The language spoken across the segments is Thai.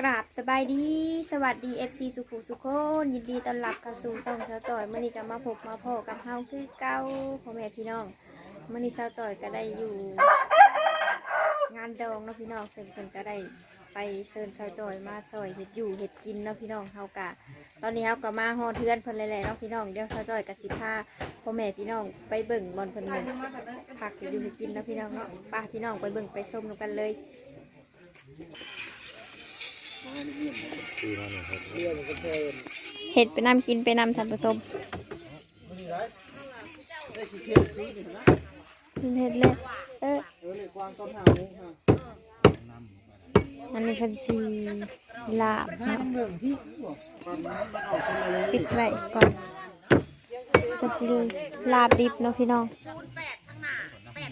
กราบสบายดี สวัสดี FC สุขุสุขคน ยินดีต้อนรับเข้าสู่ช่องเช้าจ่อยมื่อนี้ก็มาพบมาพอกับเฮาคือเก้าพ่อแม่พี่น้องมื่อนี้เช้าจ่อยก็ได้อยู่ งานดองเนาะพี่น้องเพิ่นเพิ่นก็ได้ไปเชิญเช้าจ่อยมาซอยเห็ดอยู่เห็ดกินเนาะพี่น้องเฮากะตอนนี้เฮาก็มาฮอดเทือนเพิ่นเลยแหละเนาะพี่น้องเดี๋ยวเช้าจ่อยกับสิพาพ่อแม่พี่น้องไปเบิ่งบอลเพิ่นเบิ่งผักเห็ดอยู่เห็ดกินเนาะพี่น้องเนาะป้าพี่น้องไปเบิ่งไปส้มกันเลย เห็ดไปนำกินไปนำทานผสมเห็ดเลยเอออันนี้คันซีลาบนะปิดไว้ก่อนคันซีลาบดิบเนาะพี่น้อง แปด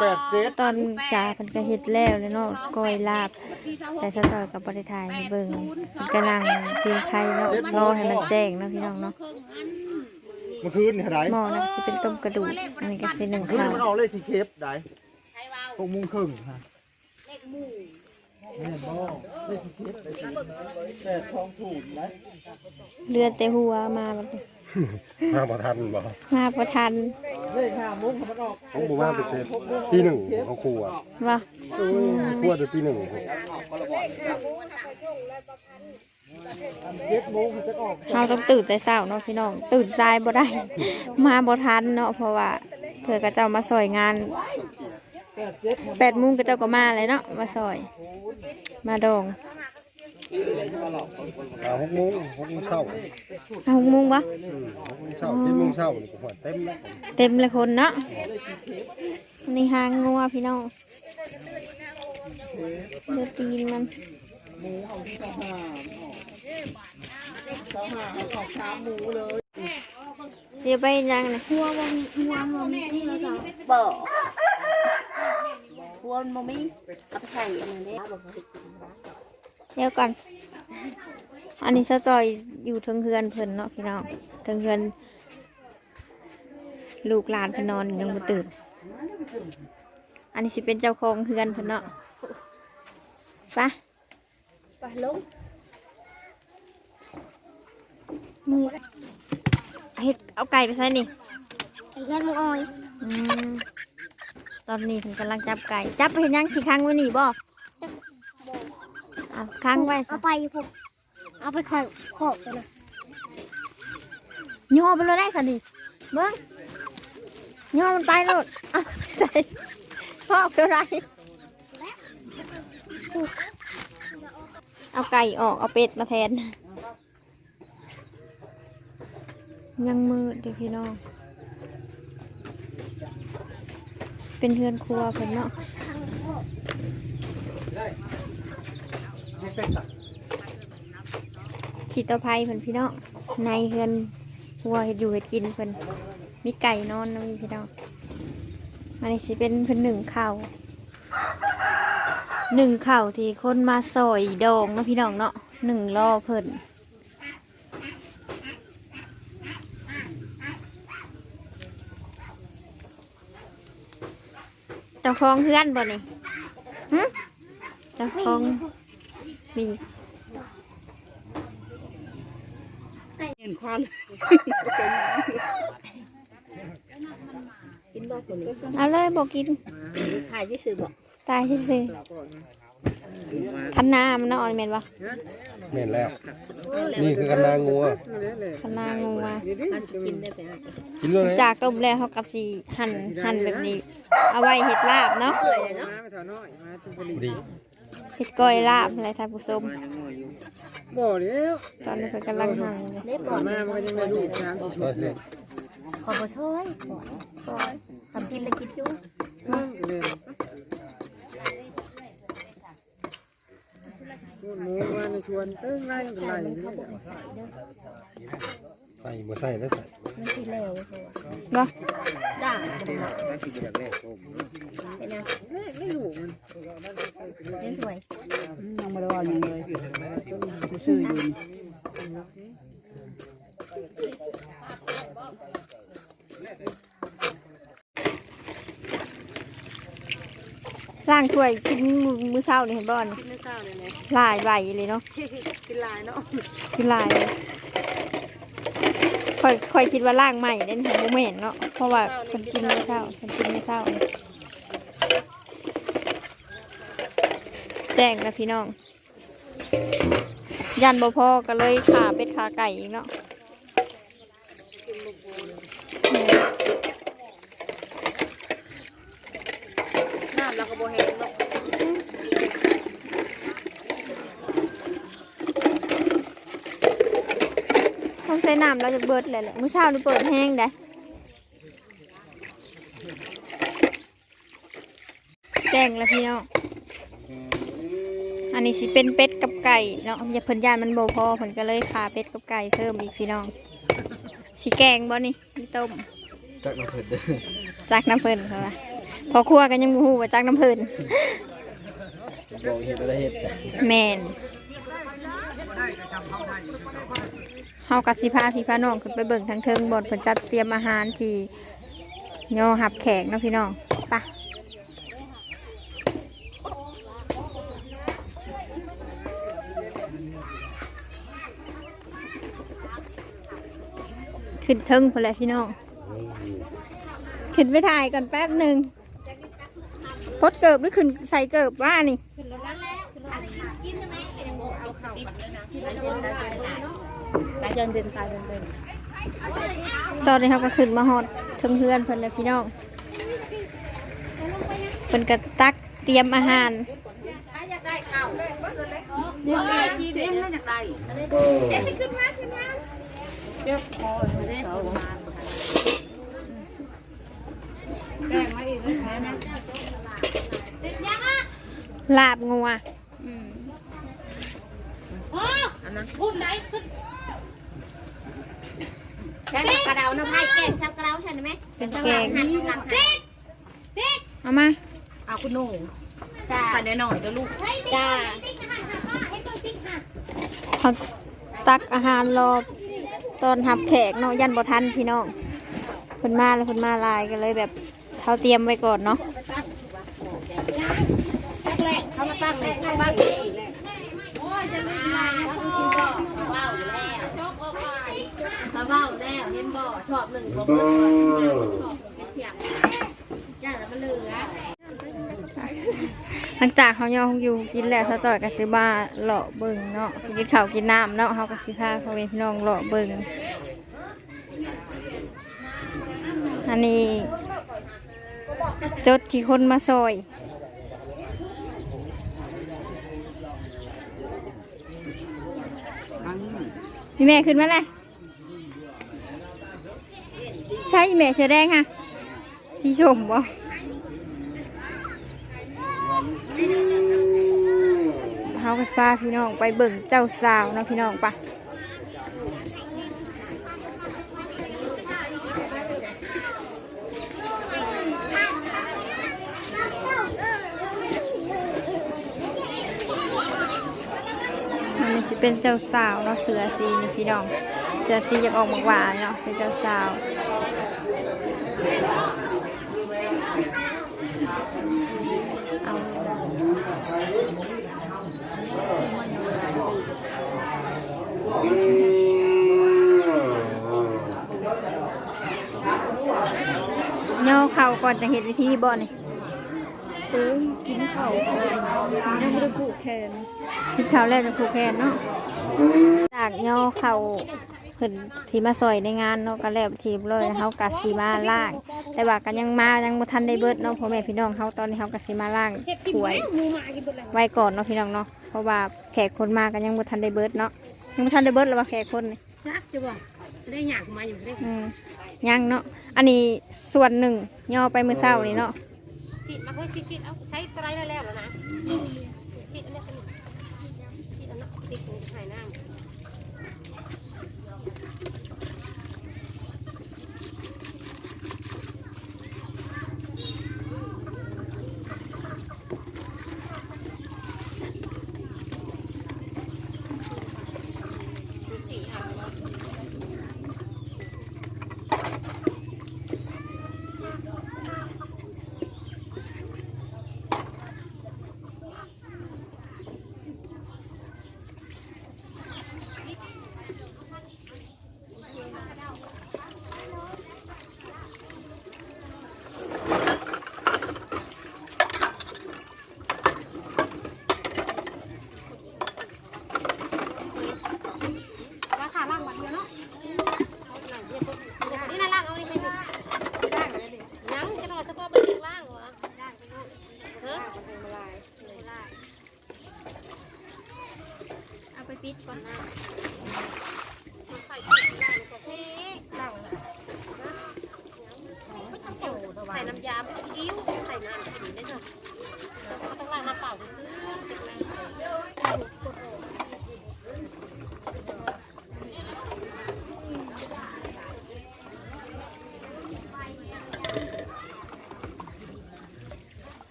เจ็ด ตอนจ่าเพันก็เห็ดแล้วเลยเนาะกอยลาบ แต่สตอยกับบริทายให้เบิ่งเพิ่นกำลังพิมพ์ไทยเนาะรอให้มันแจ้งเนาะพี่น้องเนาะเมื่อคืนเนี่ยได้หม้อนะสิเป็นต้มกระดูกอันนี้ก็สิหนึ่งคืนข้าวมันออกเลขที่เคปได้หกโมงครึ่งฮะแม่บ่เลขที่เคปได้สิแปดสองศูนย์ได้เลือดแต่หัวมาแบบนี้ มาบ่ทันบ่มาประทันเลขห้าโมงมันออกของบ่มาแต่เจ็ดตีหนึ่งเขาครัวว่าครัวแต่ตีหนึ่งเจ็ดโมงมันจะออกเราต้องตื่นแต่เช้าเนาะพี่น้อง ตื่นสายบ่ได้ มาบ่ทันเนาะเพราะว่าเธอก็เจ้ามาซอยงานแปดเจ็ดแปดโมงก็เจ้าก็มาเลยเนาะมาซอย มาดอง อ่าหกโมงหกโมงเช้าเอาหกโมงวะอืมหกโมงเช้าเจ็ดโมงเช้านี่ก็หัวเต็มแล้วเต็มเลยคนเนาะนี่หางงัวพี่น้องเดือตีนมันหมูเอาที่สามห้าสามห้าเอาออกสามหมูเลยเดี๋ยวไปยังนะหัวบ่มีหัวบ่มีที่เราจะบ่หัวมันบ่มีเอาไปใส่อันนั้นเด้บ่พอได้กินนะ เดี๋ยวก่อน อันนี้เจ้าจอยอยู่เทิงเฮือนเพิ่นเนาะพี่น้องเทิงเฮือน ลูกหลานเพิ่นนอนยังบ่ตื่น อันนี้สิเป็นเจ้าของเฮือนเพิ่นเนาะไปะไปลงมือเฮ็ดเอาไก่ไปใส่นี่ไอ้แค่มึงอ้อยอืมตอนนี้เพิ่นกำลังจับไก่ จับไปเห็นยังสิค้างไว้นี่บ่ อะค้างไว้เอาไปผมเอาไปขอขอบกันนะย่อไปเลยได้สันดิเบิ้งย่อมันไปแล้วเอาใส่พ่อเอาตัวไรเอาไก่ออกเอาเป็ดมาแทน ยังมืดเดี๋ยวพี่น้อง เป็นเฮือนครัวเพิ่นเนาะ ขีดตะไคร้เพิ่นพี่น้องในเฮือนครัวเห็ดอยู่เห็ดกินเพิ่นมีไก่นอนนะพี่น้องอันนี้สิเป็นเพิ่นหนึ่งเข้าหนึ่งเข้าที่คนมาซอยดองนาะพี่น้องเนาะหนึ่งล่อเพิ่นเจ้าของเพื่อนบ่นี่หึเจ้าของ มีเห็นควันกินบ่คนนี้เอาเลยบอกกินถ่ายที่สื่อบ่ตายที่สิคันนามันเนาะออนเมนวะแม่นแล้ว นี่คือกันนางงัวคันนางูมามันจะกินได้ไปอะกินเลยจากต้มแล้วเขากับสีหั่นหั่นแบบนี้ เอาไว้เห็ดลาบเนาะเปื่อยเลยเนาะดี เห็ดก้อยลาบอะไรท่านผู้ชมบ่เลี้ยวตอนนี้เพิ่นกำลังหั่นเลยเล็บก่อนมามันก็ยังไม่รู้น้ำที่สุดเลยขอบ่ช่วยก่อนทำกินแล้วกินอยู่อืมเลยหมูมาในชวนเอ้ยไล่กันไล่เนี่ยใส่บ่ใส่แล้วใส่มันสิแล้วบ่ด่าเป็นยังแม่ไม่รู้มันยังสวยยังไม่ได้ว่ายังเลยซื้ออยู่ ล่างถ้วยกินมื้อมื้อเช้านี่เห็นบ่อนกินไม่เศร้าเลยเนี่ยหลายใบเลยเนาะกินหลายเนาะกินหลายเลยค่อยค่อยคิดว่าล่างใหม่เด่นของโมเมนเนาะเพราะว่าคนกินมื้อเช้าคนกินมื้อเช้านี่แจ้งแล้วพี่น้อง ยันบ่พอก็เลยขาเป็ดขาไก่อีกเนาะ น้ำเราก็ บ่แห้งเนาะต้องใส่น้ำเราจะเบิดเลยแหละมื้อเช้านี่เปิดแห้งได้แจ้งแล้วพี่น้องอันนี้สิเป็นเป็ดกับไก่เนาะอย่าเพิ่นย่านมันโบพอเพิ่นก็เลยขาเป็ดกับไก่เพิ่มอีกพี่น้องสิแกงบ่นี่มีต้มจักมาเพิ่นเด้อจากน้ำเพิ่นเขาว่า พอครัวกันยังบ่ฮู้ว่าจากน้ำเพิ่นบอกเฮ็ดบ่ได้เฮ็ดแม่นเฮากับสิพาพี่พาน้องขึ้นไปเบิ่งทางเทิงบ่อนเพิ่นจัดเตรียมอาหารที่ย่อหับแขกเนาะพี่น้องไปะขึ้นเทิงพอแหล้วพี่น้องขึ้นไปถ่ายก่อนแป๊บหนึ่ง พดเกิบหรือขึ้นใส่เกิบว่านี่ตายเดินเดินตายเดินเดินตอนนี้เขาก็ขึ้นมาฮอดถึงเพื่อนเพิ่อนเลยพี่น้องเพิ่นก็ตักเตรียมอาหารชี วิตมันอยากได้ลาบงัวแค่กระเดาน้ำไผ่แกงทับกระเดาใช่ไหมเป็นแกงหันหลังหันเอามาเอาคุณหนูใส่หน่อยๆเดี๋ยวลูกจ้าเขาตักอาหารรอตอนหับแขกเนาะยันบ่ทันพี่น้องเพิ่นมาแล้วเพิ่นมาหลายกันเลยแบบเขาเตรียมไว้ก่อนเนาะ เขามาตั้งเลยตั้งบ้านอีกแล้วโอ้ยจะไม่ได้แล้วกินบ่เบ้าแล้วเขาเบ้าแล้ว ห็นบ่ชอบหนึ่งบ่เบิ้ลชอบเป็นเถียงย่าแต่มันเหลือหลังจากเขาย่ออยู่กินแล้วเขาต่อยกับซื้อบ้าเลาะเบิ่งเนาะกินข้าวกินน้ำเนาะเขาก็สิพาพ่อแม่พี่น้องเลาะเบิ่งอันนี้จดที่คนมาซอยพี่แม่ขึ้นมาเลย ใช่แม่เสื้อแดงค่ะสีชมบ่เฮากับป้าพี่น้องไปเบิ่งเจ้าสาวนะพี่น้องปะอันนี้สิเป็นเจ้าสาวเนาะเสือสีนี่พี่น้อง เสือสีอยากออกหมากหวานเนาะเป็นเจ้าสาวเอาย่อเข่าก่อนจะเห็นวิธีบ่นี่เออกินข้าวก่อนยังไม่ได้ผูกแขนที่เช้าแรกจะผูกแขนเนาะจากย่อเข่า เพิ่นที่มาซอยในงานเนาะก็แล้วทีมเลยเฮากัสีมาล่าง แต่ว่ากันยังมายังบ่ทันได้เบิดเนาะพ่อแม่พี่น้องเฮาตอนนี้เฮากัสีมาล่างถ้วยไว้ก่อนเนาะพี่น้องเนาะเพราะว่าแขกคนมากันยังบ่ทันได้เบิดเนาะยังบ่ทันได้เบิดเลยว่าแขกคนนี่จักจะบอกได้หยากมาอยู่ได้อืมยังเนาะอันนี้ส่วนหนึ่งย่อไปมื้อเช้านี่เนาะฉีดมาเพื่อฉีดฉีดเอาใช้ไตรแล้วแล้วนะฉีดอันนี้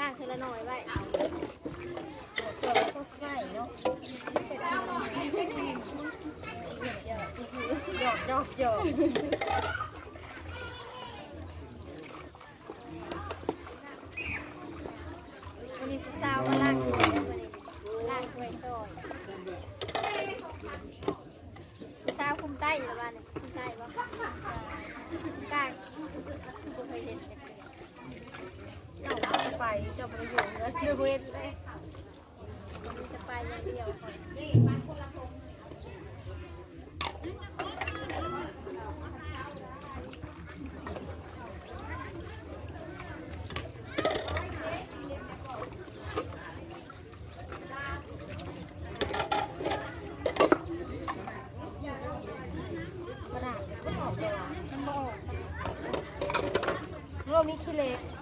ล่างคือละหน่อยไว้วันนี้ผู้สาวมาล่างถ้วยวันนี้ล่างถ้วยซอยผู้สาวคุมใต้หรือว่าเนี่ยคุมใต้บ่กล้าบ่เคยเห็นเจ้า ไปจ้าไปอยู่เนื้อเนื้อเวทเลยจะไปอย่างเดียวโลมีขี้เล็กไม่เอาเห็นมันเสีย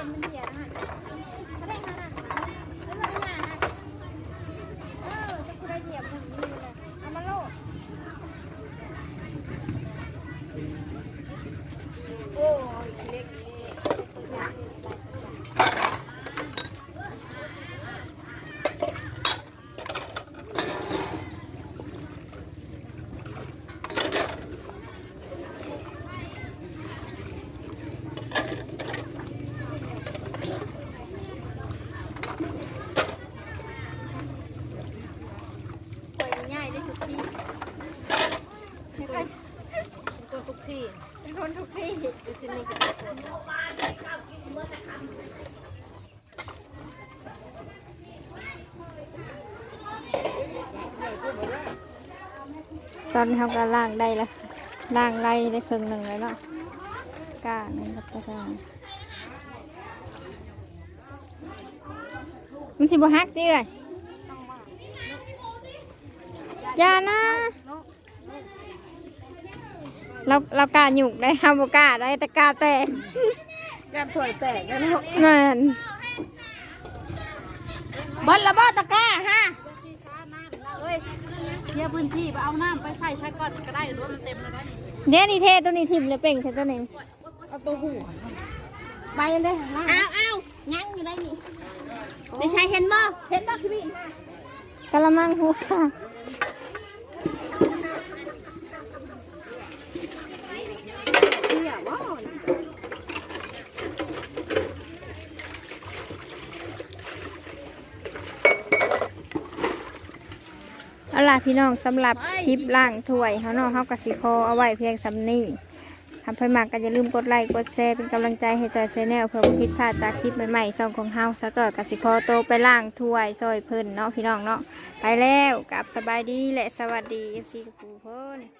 ะไม่ได้ค่ะนะไม่ได้ค่ะนะเออจะคุณได้เหยียบมันนี่เลยเอามาโลด โอ้ยขี้เล็ก ปล่อยง่ายได้ทุกที่ไม่ค่อย ตัวทุกที่ เป็นคนทุกที่ ดูที่นี่ก็ ตอนทำการล่างได้แล้วล่างไล่ได้ครึ่งหนึ่งแล้วเนาะกล้าหนึ่งกับตะกร้ามันสิบหักจีเลยอย่านะ เราเรากล้าหยุกได้ห้ามกล้าได้แต่กล้าแตกแก้มถ้วยแตกแล้วเนาะนั่นบอลละบ่ตะกร้าฮะ เคลียร์พื้นที่ไปเอาน้ำไปใส่ใช้ก่อนก็ได้หรือว่ามันเต็มแล้วได้นี่เดี๋ยวนี่เทตัวนี้ทิมเลยเป่งใส่ตัวนี้เอาตัวหูไปยังได้ล่างอ้าวอ้าวยังอยู่ได้นี่ไม่ใช่เห็นบ่เห็นบ่พี่พี่กะละมังหัว เนี่ยว้าว เอา ล่ะพี่น้องสำหรับคลิปล่างถ้วยเขาเนาะเขากสิคอเอาไว้เพียงสำนี้ทำให้มากก็อย่าลืมกดไลค์กดแชร์เป็นกำลังใจให้จอยเซแนลเพื่อบ่ผิดพลาดจากคลิปใหม่ๆซองของเฮาสะจอยกสิคอโตไปล่างถ้วยซอยเพิ่นเนาะพี่น้องเนาะไปแล้วกับสบายดีและสวัสดีเอฟซีทุกคน